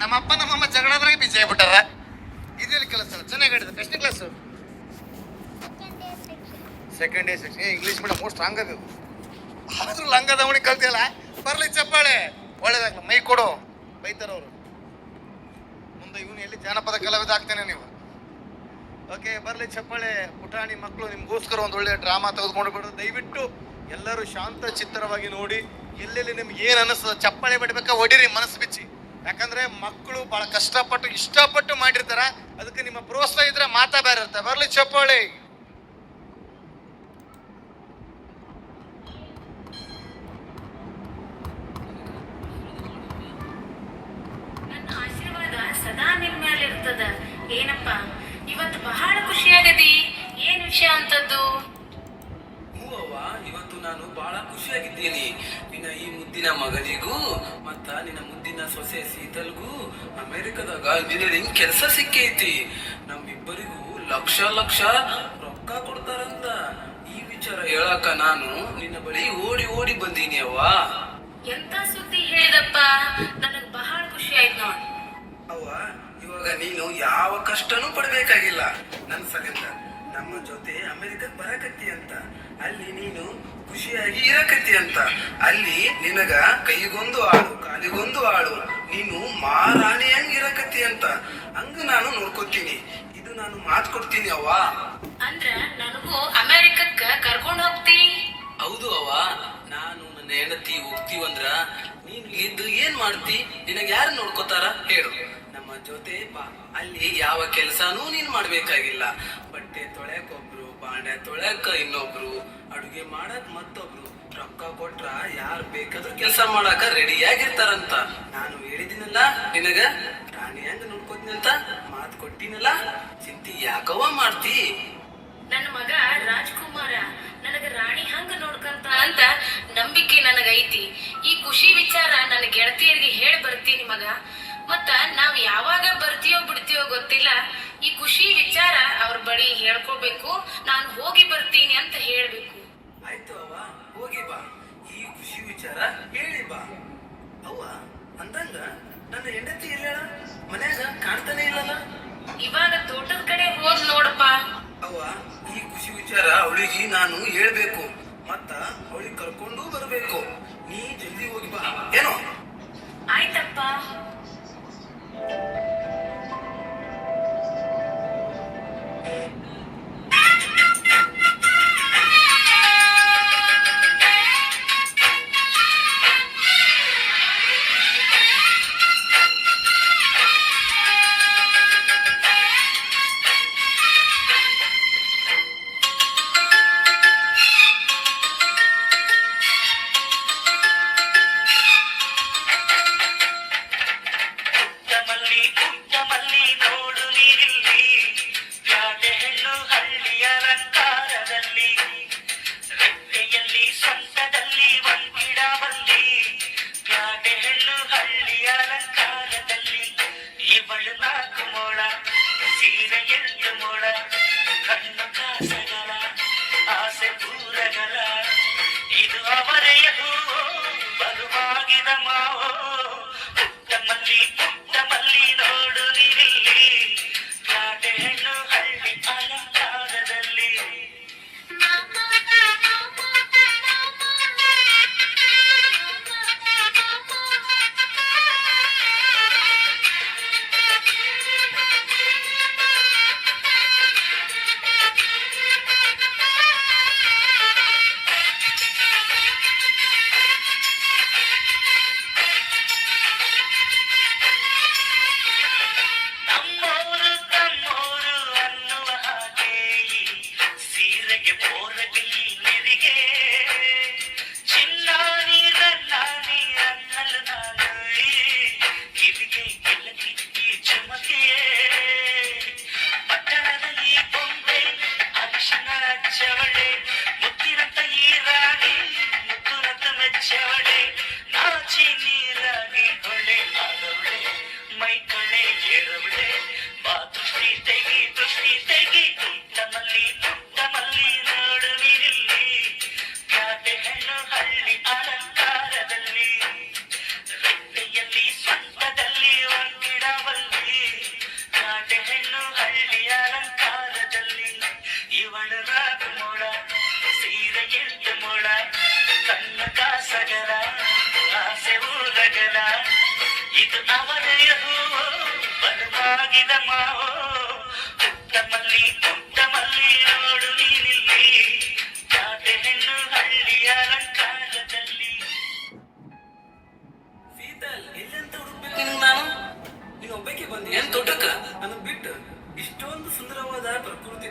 ನಮ್ಮಪ್ಪ ನಮ್ಮಮ್ಮ ಜಗಳದ್ರಾಗ ಬಿಜಿ ಆಗ್ಬಿಟ್ಟಾರ. ಇದೆಲ್ಲಿ ಕೆಲಸ ಹೇಳಿದ್ರು ಎಷ್ಟನೇ class second year section English medium most strong ಅದು. ಆದ್ರೂ ಲಂಗ ದವಣಿ ಕಲ್ತಿಯಲ್ಲ? ಬರ್ಲಿ ಚಪ್ಪಾಳೆ. ಒಳ್ಳೇದಾಗ್ಲ. ಮೈ ಕೊಡು. ಬೈತಾರ ಅವರು. ಮುಂದೆ ಇವನು ಎಲ್ಲಿ ಜಾನಪದ ಕಲಾವಿದ ಆಗ್ತೇನೆ ನೀವು. ಓಕೆ ಬರ್ಲಿ ಚಪ್ಪಾಳೆ. ಪುಟಾಣಿ ಮಕ್ಕಳು ನಿಮ್ಗೋಸ್ಕರ ಒಂದು ಒಳ್ಳೆ ಡ್ರಾಮಾ ತೆಗೆದುಕೊಂಡು ಬಿಡೋದು ದಯವಿಟ್ಟು ಎಲ್ಲರೂ ಶಾಂತ, ಚಿತ್ತರವಾಗಿ ನೋಡಿ, ಎಲ್ಲೆಲ್ಲಿ ನಿಮ್ಗೆ ಏನು ಅನ್ನಿಸ್ತದೆ ಚಪ್ಪಾಳೆ ಬಿಡ್ಬೇಕಾ, ಹೊಡಿರಿ, ಮನಸ್ಸು ಬಿಚ್ಚಿ. ಯಾಕಂದ್ರೆ ಮಕ್ಕಳು ಬಹಳ ಕಷ್ಟಪಟ್ಟು ಇಷ್ಟಪಟ್ಟು ಮಾಡಿರ್ತಾರ. ಅದಕ್ಕೆ ನಿಮ್ಮ ಪ್ರೋತ್ಸಾಹ ಇದ್ರೆ ಮಾತಾ ಬೇರೆ ಇರ್ತಾರೆ ಬರ್ಲಿ ಚಪ್ಪಾಳಿ. ಸದಾ ನಿನ್ ಮೇಲೆ ಏನಪ್ಪ, ಇವತ್ತು ಬಹಳ ಖುಷಿಯಾಗದಿ ಏನ್ ವಿಷಯ ಅಂತದ್ದು? ಮುದ್ದಿನ ಮಗನಿಗೂ ಮತ್ತ ನಿನ್ನ ಮುದ್ದಿನ ಸೊಸೆ ಸೀತಲ್ಗೂ ಅಮೆರಿಕದಾಗ ಇಂಜಿನಿಯರಿಂಗ್ ಕೆಲಸ ಸಿಕ್ಕೈತಿ. ನಮ್ಮಿಬ್ಬರಿಗೂ ಲಕ್ಷ ಲಕ್ಷ ರೊಕ್ಕ ಕೊಡ್ತಾರಂತ. ಈ ವಿಚಾರ ಹೇಳಕ ನಾನು ನಿನ್ನ ಬಳಿ ಓಡಿ ಓಡಿ ಬಂದೀನಿ ಅವ್ವ. ಎಂತ ಸುದ್ದಿ ಹೇಳಿದಪ್ಪ? ನನಗ್ ಬಹಳ ಖುಷಿ ಆಯ್ತು ನೋಡ್. ಅವ್ವ ಇವಾಗ ನೀನು ಯಾವ ಕಷ್ಟನೂ ಪಡ್ಬೇಕಾಗಿಲ್ಲ. ನನ್ನ ಸಲಿಂದ ನಮ್ಮ ಜೊತೆ ಅಮೆರಿಕಕ್ಕೆ ಬರಕತ್ತಿ ಅಂತ. ಅಲ್ಲಿ ನೀನು ಖುಷಿಯಾಗಿ ಇರಕತಿ ಅಂತ. ಅಲ್ಲಿ ನಿನಗ ಕೈಗೊಂದು ಆಳು ಕಾಲಿಗೊಂದು ಆಳು. ನೀನು ಮಾರಾಣಿಯಂಗ್ ಇರಕತಿ ಅಂತ. ಹಂಗ ನಾನು ನೋಡ್ಕೊತೀನಿ. ಇದು ನಾನು ಮಾತು ಕೊಡ್ತೀನಿ ಅವ್ವ. ಅಂದ್ರ ನನಗೂ ಅಮೆರಿಕಕ್ಕ ಕರ್ಕೊಂಡು ಹೋಗ್ತಿ? ಹೌದು ಅವ್ವ. ನಾನು ನನ್ನ ಹೆಂಡತಿ ಹೋಗ್ತೀವಂದ್ರ ನೀನು ಇದ್ದು ಏನ್ ಮಾಡ್ತಿ? ನಿನಗ ಯಾರು ನೋಡ್ಕೋತಾರ? ಹೇಳು. ನಮ್ಮ ಜೊತೆ ಬಾ. ಅಲ್ಲಿ ಯಾವ ಕೆಲ್ಸಾನೂ ನೀನ್ ಮಾಡ್ಬೇಕಾಗಿಲ್ಲ. ಬಟ್ಟೆ ತೊಳೆಯಕ್ ಬಾಂಡೆ ತೊಳ್ಯಾಕ ಇನ್ನೊಬ್ರು ಅಡುಗೆ ಮಾಡಕ್ ಮತ್ತೊಬ್ರು ರೊಕ್ಕ ಕೊಟ್ರ ಯಾರ್ ಬೇಕಾದ್ರೂ ಕೆಲಸ ಮಾಡಾಕ ರೆಡಿ ಆಗಿರ್ತಾರಂತ ನಾನು ಹೇಳಿದಿನಲ್ಲ, ನಿನಗ? ರಾಣಿ ಹೆಂಗ್ ನೋಡ್ಕೋತೀನಿ ಅಂತ ಮಾತ್ ಕೊಟ್ಟಿನಲ್ಲ? ಚಿಂತಿ ಯಾಕವ ಮಾಡ್ತಿ? ನನ್ನ ಮಗ ರಾಜ್ಕುಮಾರ, ನನಗ ರಾಣಿ ಹಂಗ ನೋಡ್ಕಂತ ಅಂತ ನಂಬಿಕೆ ನನಗೈತಿ. ಈ ಖುಷಿ ವಿಚಾರ ನನ್ನ ಗೆಳತಿಯರಿಗೆ ಹೇಳಿ ಬರ್ತೀನಿ ಮಗ. ಮತ್ತ ನಾವ್ ಯಾವಾಗ ಬರ್ತೀಯೋ ಬಿಡ್ತೀಯೋ ಗೊತ್ತಿಲ್ಲ. ಈ ಖುಷಿ ವಿಚಾರ ಅವ್ರ ಬಳಿ ಹೇಳ್ಕೋಬೇಕು. ನಾನು ಹೋಗಿ ಬರ್ತೀನಿ ಅಂತ ಹೇಳ್ಬೇಕು. ಆಯ್ತು ಅವ್ವ ಹೋಗಿ ಬಾ. ಈ ಖುಷಿ ವಿಚಾರ ಹೇಳಿ ಬಾ. ಅವ್ವ ಅಂದಂಗ ನನ್ನ ಹೆಂಡತಿ ಇಲ್ಲ ಮನ್ಯಾಗ ಕಾಣ್ತಾನೆ ಇಲ್ಲಲ್ಲ? ಇವಾಗ ತೋಟದ ಕಡೆ ಹೋದ್ ನೋಡಪ್ಪ. ಅವ್ವ ಈ ಖುಷಿ ವಿಚಾರ ಅವಳಿಗೆ ನಾನು ಹೇಳ್ಬೇಕು. ಮತ್ತ ಅವಳಿಗೆ ಕರ್ಕೊಂಡು ಬರ್ಬೇಕು. ನೀ ಜಲ್ದಿ ಹೋಗಿ ಬಾ. ಏನೋ? ಆಯ್ತಪ್ಪ. Thank you.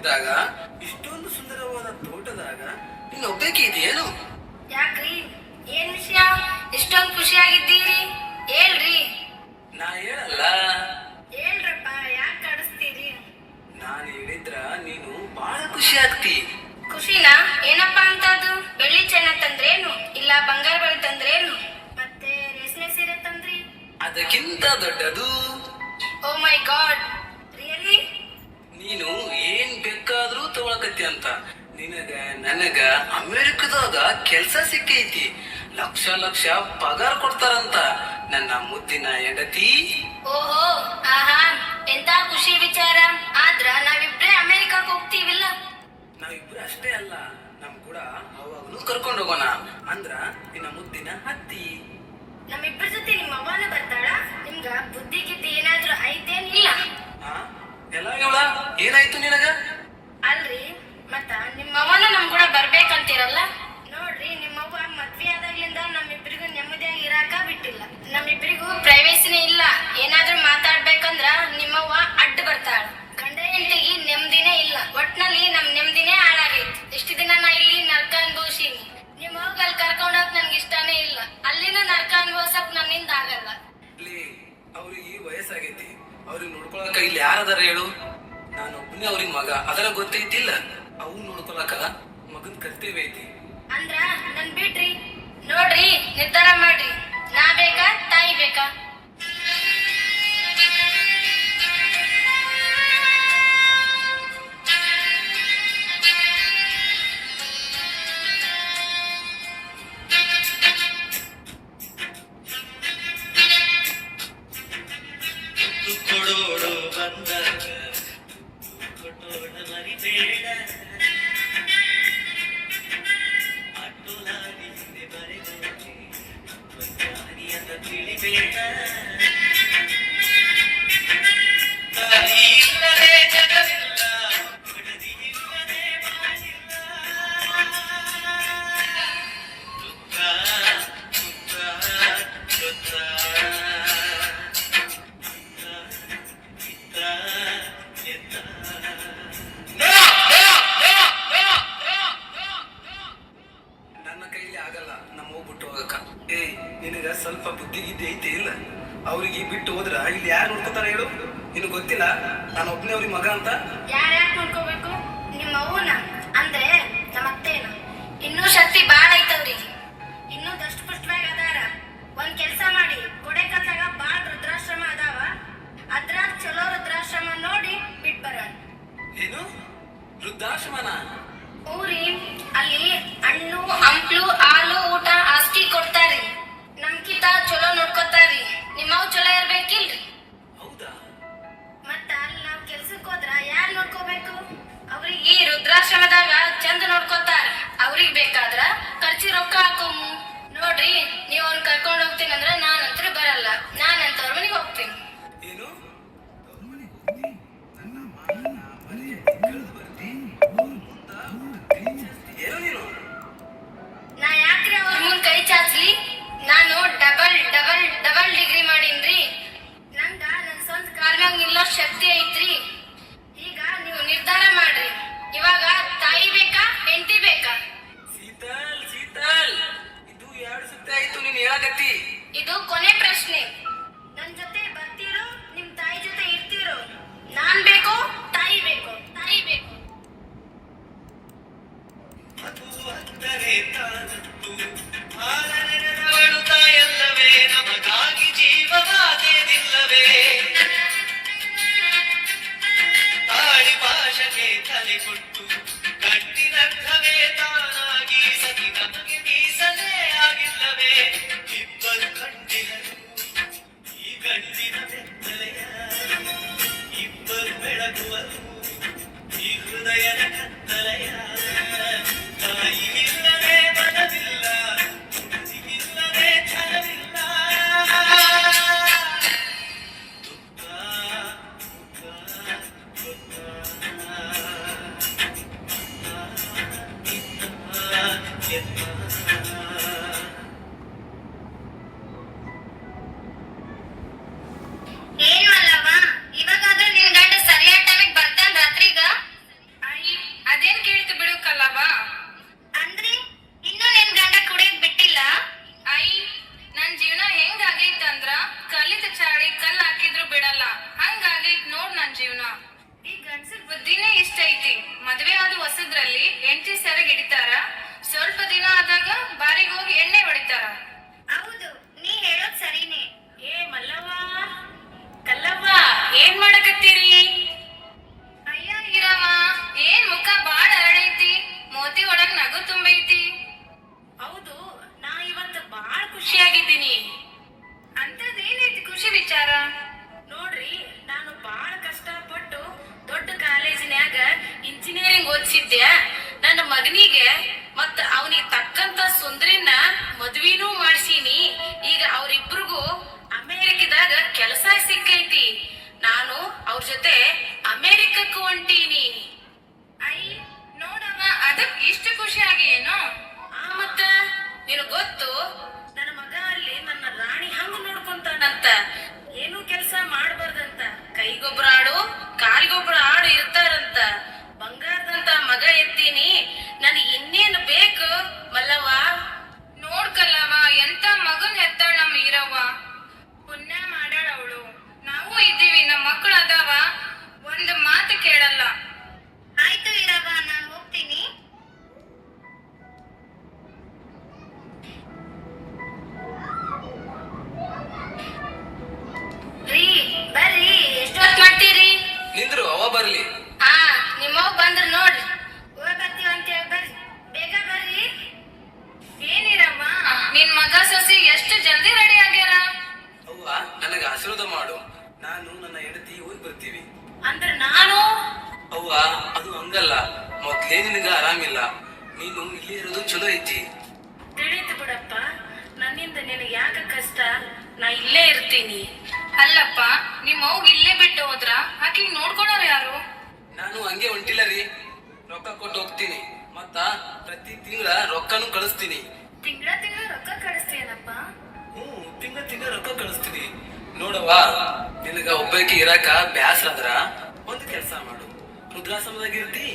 ಹುಟ್ಟಿದಾಗ ನನ್ನ ಮುದ್ದಿನ ಹೆಂಡತಿ ಏನಾದ್ರೂ ಮಾತಾಡ್ಬೇಕಂದ್ರ ನಿಮ್ಮವ್ವ ಅಡ್ಡ ಬರ್ತಾಳ. ಗಂಡ ಹೆಂಡತಿಗೆ ನೆಮ್ಮದಿನೇ ಇಲ್ಲ. ಒಟ್ನಲ್ಲಿ ನಮ್ ನೆಮ್ಮದಿನೇ ಹಾಳಾಗೈತಿ. ಎಷ್ಟು ದಿನ ನಾ ಇಲ್ಲಿ ನರ್ಕ ಅನುಭವಿಸೀನಿ. ನಿಮ್ಮ ಅಲ್ಲಿ ಕರ್ಕೊಂಡೋಗ್ ನನ್ಗೆ ಇಷ್ಟನೇ ಇಲ್ಲ. ಅಲ್ಲಿನ ನರ್ಕ ಅನುಭವಿಸಕ್ ನನ್ನಿಂದ ಆಗಲ್ಲ. ಅವ್ರಿಗೆ ಈ ವಯಸ್ಸಾಗೈತಿ. ಅವ್ರಿಗೆ ನೋಡ್ಕೊಳಕ ಇಲ್ಲಿ ಯಾರದಾರ ಹೇಳು? ನಾನು ಅವ್ರಿಗೆ ಮಗ. ಅದರ ಗೊತ್ತೈತಿಲ್ಲ. ಅವು ನೋಡ್ಕೊಳಕ. ಬರ್ತೀನಿ ಅಲ್ಲಪ್ಪ ನಿಮ್ಮ ಅವ್ವ ಇಲ್ಲೇ ಬಿಟ್ಟು ಹೋದ್ರ? ಹಾಕಿ ನೋಡ್ಕೊಳೋರು ಯಾರು? ನಾನು ಹಂಗೆ ಹೊಂಟಿಲ್ಲ ರೀ. ರೊಕ್ಕ ಕೊಟ್ಟು ಹೋಗ್ತೀನಿ. ಮತ್ತ ಪ್ರತಿ ತಿಂಗಳ ರೊಕ್ಕನು ಕಳಿಸ್ತೀನಿ. ತಿಂಗಳ ತಿಂಗಳ ರೊಕ್ಕ ಕಳಿಸ್ತೀಯನಪ್ಪ? ಹ್ಮ್ ತಿಂಗಳ ತಿಂಗಳ ರೊಕ್ಕ ಕಳಿಸ್ತೀನಿ. ನೋಡವ್ವ ನಿನಗ ಒಬ್ಬಾಕಿ ಇರಾಕ ಬ್ಯಾಸರ ಆದ್ರ ಒಂದ್ ಕೆಲಸ ಮಾಡು. ರುದ್ರಾಸಮದಾಗಿರ್ತಿ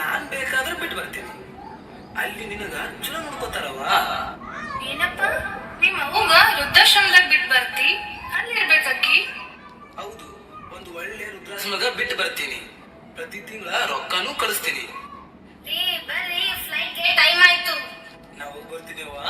ನಾನ್ ಬೇಕಾದ್ರೂ ಬಿಟ್ಟು ಬರ್ತೀನಿ. ಅಲ್ಲಿ ನಿನಗ ಚಲೋ ನೋಡ್ಕೋತಾರವ್ವ. ಏನಪ್ಪ? ನಿಮ್ಮ ಅವ್ವ ವೃದ್ಧಾಶ್ರಮದಾಗ ಬಿಟ್ಟು ಬರ್ತಿ? ಅಲ್ಲಿರ್ಬೇಕಕ್ಕಿ ಹೌದು ಒಂದು ಒಳ್ಳೆ ವೃದ್ಧಾಶ್ರಮದಾಗ ಬಿಟ್ಟು ಬರ್ತೀನಿ. ಪ್ರತಿ ತಿಂಗಳ ರೊಕ್ಕನೂ ಕಳಿಸ್ತೀನಿ. ರೀ ಬರ್ರಿ ಟೈಮ್ ಆಯ್ತು. ನಾವು ಬರ್ತಿದ್ದೇವಾ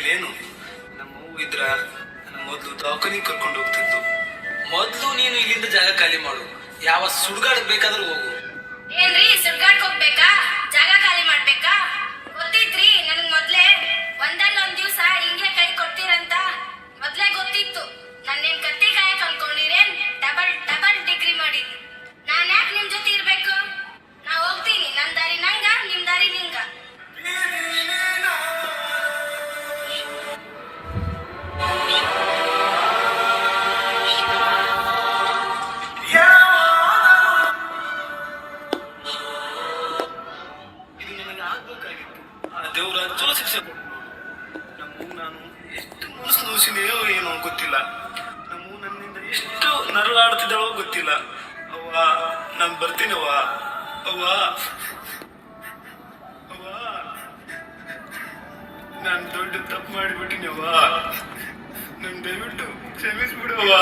ಆಗ್ತಿಲ್ಲೇನು ನಮ್ಮ ಹೂ ಇದ್ರ ನನ್ನ ಮೊದಲು ದವಾಖಾನಿಗೆ ಕರ್ಕೊಂಡು ಹೋಗ್ತಿದ್ದು ಮೊದಲು ನೀನು ಇಲ್ಲಿಂದ ಜಾಗ ಖಾಲಿ ಮಾಡು. ಯಾವ ಸುಡ್ಗಾಡ್ ಬೇಕಾದ್ರೂ ಹೋಗು. ಏನ್ರಿ ಸುಡ್ಗಾಡ್ಕ್ ಹೋಗ್ಬೇಕಾ? ಜಾಗ ಖಾಲಿ ಮಾಡ್ಬೇಕಾ? ಗೊತ್ತಿತ್ರಿ ನನಗ್ ಮೊದ್ಲೇ ಒಂದಲ್ಲ ಒಂದ್ ದಿವ್ಸ ಹಿಂಗೆ ಕೈ ಕೊಡ್ತೀರಂತ. ಮೊದ್ಲೇ ಗೊತ್ತಿತ್ತು. ನನ್ನೇನ್ ಕತ್ತಿ ಕಾಯಕ್ ಅನ್ಕೊಂಡಿರೇನ್? ಡಬಲ್ ಡಬಲ್ ಡಿಗ್ರಿ ಮಾಡಿದ್ನಿ ನಾನ್ ಯಾಕೆ ನಿಮ್ ಜೊತೆ ಇರ್ಬೇಕು? ನಾ ಹೋಗ್ತೀನಿ. ನನ್ ದಾರಿ ನಂಗ ನಿಮ್ ದಾರಿ ನಿಂಗ. ನರಳಾಡ್ತಿದ್ದಾಳೋ ಗೊತ್ತಿಲ್ಲ. ಅವ್ವ ನಾನು ಬರ್ತೀನವ್ವ ಅವ್ವ. ಅವ್ವ. ನಾನು ದೊಡ್ಡ ತಪ್ಪು ಮಾಡಿಬಿಟ್ಟಿನವ್ವ ನನ್ ದಯವಿಟ್ಟು ಕ್ಷಮಿಸ್ಬಿಡವ್ವ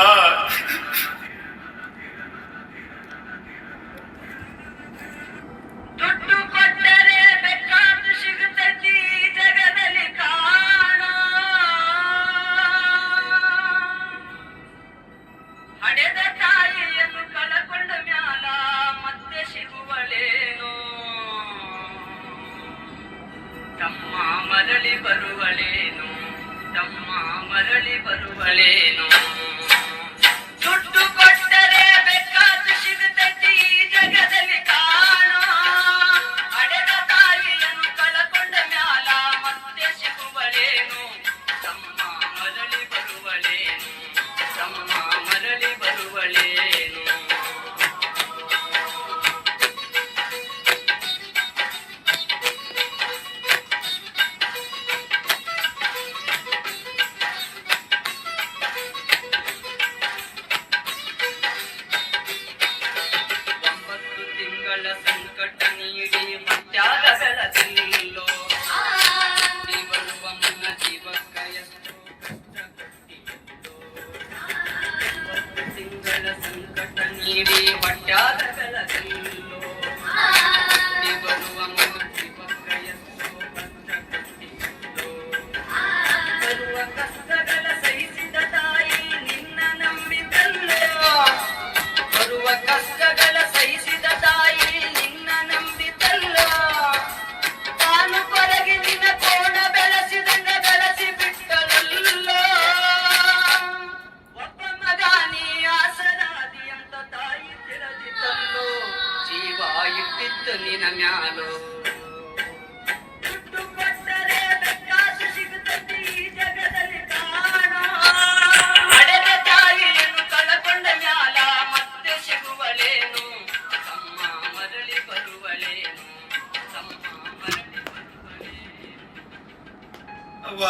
ಅವ್ವ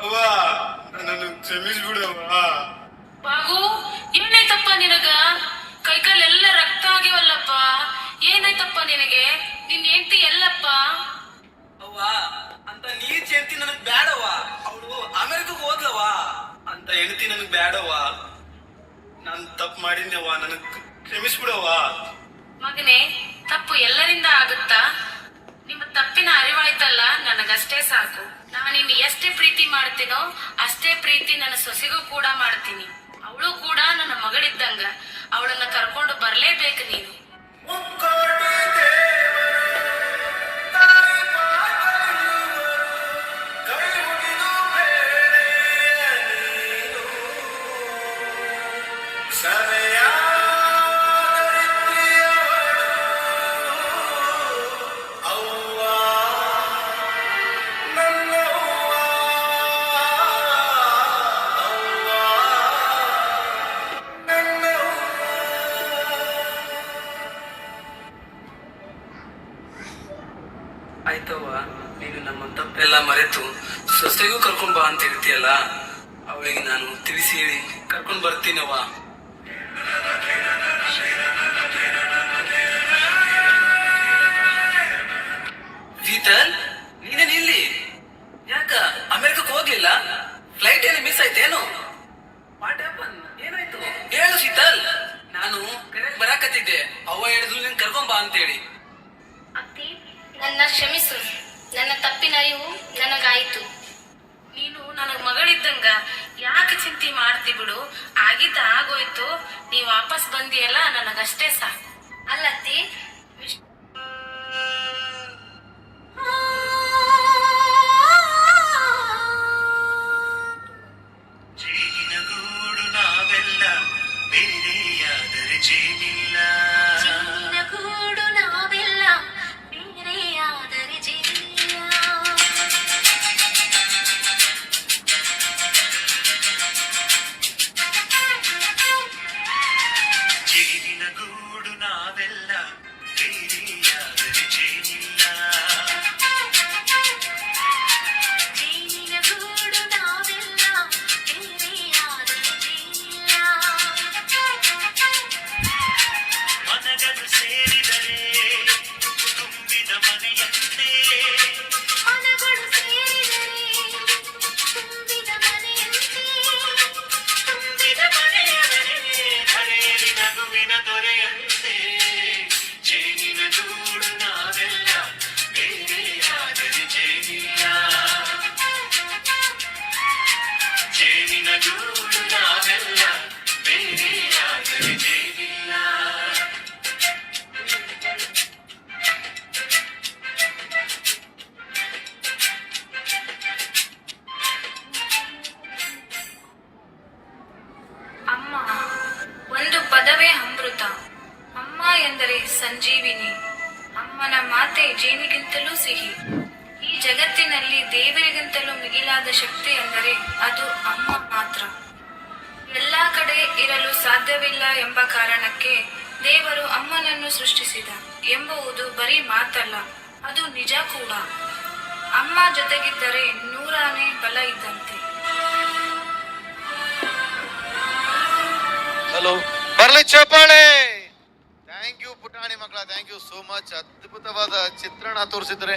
ಅವ್ವ ನನ್ನನ್ನು ಕ್ಷಮಿಸ್ಬಿಡವ್ವ. ಬಾಬು ಏನಾಯ್ತಪ್ಪ ನಿನಗ? ಕೈಕಾಲೆಲ್ಲ ರಕ್ತ ಆಗಿವಲ್ಲಪ್ಪ ಏನಾಯ್ತಪ್ಪ ನಿನಗೆ? ನಿನ್ ಹೆಂಡತಿ ಎಲ್ಲಪ್ಪ? ಅವ್ವ ಅಂತ ನೀ ಹೆಂಡತಿ ನನಗ್ ಬೇಡವ್ವ ಅವಳು ಅಮೆರಿಕಕ್ಕೆ ಹೋದ್ಲವ್ವ. ಅಂತ ಹೆಂಡತಿ ನನಗ್ ಬೇಡವ್ವ ನಾನ್ ತಪ್ಪು ಮಾಡಿದ್ನವ್ವ ನನಗ್ ಕ್ಷಮಿಸ್ಬಿಡವ್ವ. ಮಗನೇ ತಪ್ಪು ಎಲ್ಲರಿಂದ ಆಗುತ್ತಾ? ನಿಮ್ಮ ತಪ್ಪಿನ ಅರಿವಾಯ್ತಲ್ಲ ನನಗಷ್ಟೇ ಸಾಕು. ನಾನು ನಿನ್ನ ಎಷ್ಟೇ ಪ್ರೀತಿ ಮಾಡ್ತೀನೋ, ಅಷ್ಟೇ ಪ್ರೀತಿ ನನ್ನ ಸೊಸೆಗೂ ಕೂಡ ಮಾಡ್ತೀನಿ. ಅವಳು ಕೂಡ ನನ್ನ ಮಗಳಿದ್ದಂಗ. ಅವಳನ್ನ ಕರ್ಕೊಂಡು ಬರ್ಲೇಬೇಕು ನೀನು. ಇದ್ದಾಳಲ್ಲ ಅವಳಿಗೆ ನಾನು ತಿಳಿಸಿ ಹೇಳಿ ಕರ್ಕೊಂಡು ಬರ್ತೀನವ್ವ. ಶೀತಲ್ ನೀನೇನು ಇಲ್ಲಿ ಯಾಕ ಅಮೆರಿಕಕ್ಕೆ ಹೋಗ್ಲಿಲ್ಲ? ಫ್ಲೈಟ್ ಏನು ಮಿಸ್ ಆಯ್ತೇನು ವಾಟ್ ಹ್ಯಾಪನ್ ಏನಾಯ್ತು? ಹೇಳು ಶೀತಲ್. ನಾನು ಕರೆಕ್ಟ್ ಬರಾಕತ್ತಿದ್ದೆ. ಅವ್ವ ಹೇಳಿದ್ಲು ನಿನ್ ಬಾ ಅಂತೇಳಿ. ಅತ್ತಿ ನನ್ನ ಕ್ಷಮಿಸು ನನ್ನ ತಪ್ಪಿನ ಇವು ನನಗಾಯಿತು. ನೀನು ನನಗ್ ಮಗಳಿದ್ದಂಗ ಯಾಕೆ ಚಿಂತೆ ಮಾಡ್ತಿ ಬಿಡು? ಆಗಿದ್ದ ಆಗೋಯ್ತು. ನೀ ವಾಪಸ್ ಬಂದಿಯಲ್ಲ, ನನಗಷ್ಟೇ ಸಾಕು. ಅಲ್ಲತ್ತಿ, ವಿಶ್- ಸೃಷ್ಟಿಸಿದ ಎಂಬುವುದು ಬರೀ ಮಾತಲ್ಲ, ಅದು ನಿಜ ಕೂಡ. ಅಮ್ಮ ಜೊತೆಗಿದ್ದರೆ ನೂರನೇ ಬಲ ಇದ್ದಂತೆ. ಥ್ಯಾಂಕ್ ಯು ಪುಟಾಣಿ ಮಕ್ಕಳ. ಥ್ಯಾಂಕ್ ಯು ಸೋ ಮಚ್ ಅದ್ಭುತವಾದ ಚಿತ್ರಣ ತೋರಿಸಿದ್ರೆ.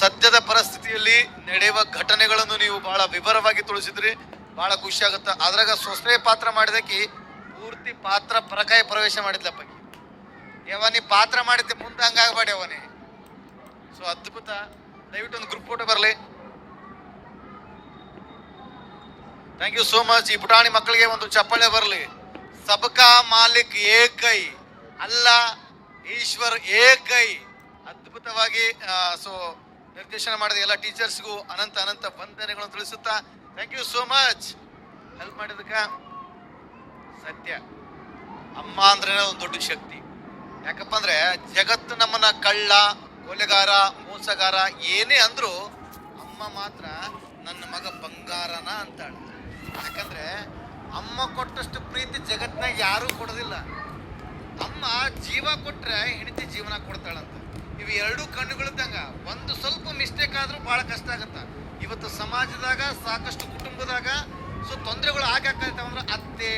ಸದ್ಯದ ಪರಿಸ್ಥಿತಿಯಲ್ಲಿ ನಡೆಯುವ ಘಟನೆಗಳನ್ನು ನೀವು ಬಹಳ ವಿವರವಾಗಿ ತೋರಿಸಿದ್ರಿ ಬಹಳ ಖುಷಿ ಆಗುತ್ತೆ. ಅದ್ರಾಗ ಸೊಸೆ ಪಾತ್ರ ಮಾಡಿದಕ್ಕೆ ಪೂರ್ತಿ ಪಾತ್ರ ಪರಕಾಯ ಪ್ರವೇಶ ಮಾಡಿದ್ಲಪ್ಪ. ಯಾವನಿ ಪಾತ್ರ ಮಾಡಿದ್ದೆ ಮುಂದೆ ಹಂಗಾಗಬೇಡಿ ಅವನಿ ಸೊ ಅದ್ಭುತ. ದಯವಿಟ್ಟು ಒಂದು ಗ್ರೂಪ್ ಫೋಟೋ ಬರಲಿ. ಥ್ಯಾಂಕ್ ಯು ಸೋ ಮಚ್ ಈ ಪುಟಾಣಿ ಮಕ್ಕಳಿಗೆ ಒಂದು ಚಪ್ಪಾಳೆ ಬರಲಿ. ಸಬಕಾ ಮಾಲಿಕ್ ಏಕೈ. ಅಲ್ಲ, ಈಶ್ವರ್ ಏಕೈ. ಅದ್ಭುತವಾಗಿ ಸೊ ನಿರ್ದೇಶನ ಮಾಡಿದ ಎಲ್ಲ ಟೀಚರ್ಸ್ಗೂ ಅನಂತ ಅನಂತ ವಂದನೆಗಳನ್ನು ತಿಳಿಸುತ್ತಾ thank you so much help ಮಾಡಿದಕ್ಕೆ ಸತ್ಯ. ಅಮ್ಮ ಅಂದ್ರೆ ಒಂದು ದೊಡ್ಡ ಶಕ್ತಿ. ಯಾಕಪ್ಪ ಅಂದ್ರೆ ಜಗತ್ತು ನಮ್ಮನ್ನ ಕಳ್ಳ, ಕೊಲೆಗಾರ, ಮೋಸಗಾರ ಏನೇ ಅಂದ್ರು ಅಮ್ಮ ಮಾತ್ರ ನನ್ನ ಮಗ ಬಂಗಾರನ ಅಂತಾಳೆ. ಯಾಕಂದ್ರೆ ಅಮ್ಮ ಕೊಟ್ಟಷ್ಟು ಪ್ರೀತಿ ಜಗತ್ತಿನಾಗ ಯಾರೂ ಕೊಡೋದಿಲ್ಲ. ಅಮ್ಮ ಜೀವ ಕೊಟ್ರೆ ಹೆಂಡತಿ ಜೀವನ ಕೊಡ್ತಾಳಂತ. ಇವು ಎರಡು ಕಣ್ಣುಗಳಿದ್ದಂಗ ಒಂದು ಸ್ವಲ್ಪ ಮಿಸ್ಟೇಕ್ ಆದ್ರೂ ಬಹಳ ಕಷ್ಟ ಆಗತ್ತ. ಇವತ್ತು ಸಮಾಜದಾಗ ಸಾಕಷ್ಟು ಕುಟುಂಬದಾಗ ಸೊ ತೊಂದರೆಗಳು ಆಗಾಕತ್ತಾವ ಅಂದ್ರೆ ಅತ್ತೆ,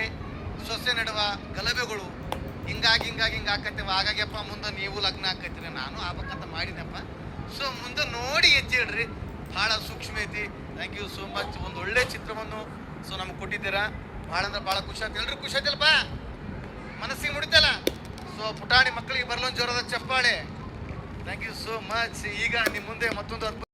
ಸೊಸೆ ನಡುವ ಗಲಭೆಗಳು ಹಿಂಗಾಗಿ ಹಿಂಗಾಗಿ ಹಿಂಗೆ ಆಕತ್ತೇವ. ಹಾಗಾಗ್ಯಪ್ಪ, ಮುಂದೆ ನೀವು ಲಗ್ನ ಆಕತ್ತೀರ, ನಾನು ಆಗ್ಬೇಕಂತ ಮಾಡಿನಪ್ಪ ಸೊ ಮುಂದೆ ನೋಡಿ ಹೆಜ್ಜೆ ಇಡ್ರಿ ಭಾಳ ಸೂಕ್ಷ್ಮ ಐತಿ. ಥ್ಯಾಂಕ್ ಯು ಸೋ ಮಚ್ ಒಂದು ಒಳ್ಳೆ ಚಿತ್ರವನ್ನು ಸೊ ನಮ್ಗೆ ಕೊಟ್ಟಿದ್ದೀರಾ. ಭಾಳ ಅಂದ್ರೆ ಭಾಳ ಖುಷಿ ಆಯ್ತು ಎಲ್ರಿಗೂ ಖುಷಿ ಆಯ್ತಲ್ಪ ಮನಸ್ಸಿಗೆ ಮುಡಿತಲ್ಲ? ಸೊ ಪುಟಾಣಿ ಮಕ್ಕಳಿಗೆ ಬರಲೊಂದು ಜೋರದ ಚಪ್ಪಾಳೆ. ಥ್ಯಾಂಕ್ ಯು ಸೋ ಮಚ್ ಈಗ ನಿಮ್ಮ ಮುಂದೆ ಮತ್ತೊಂದು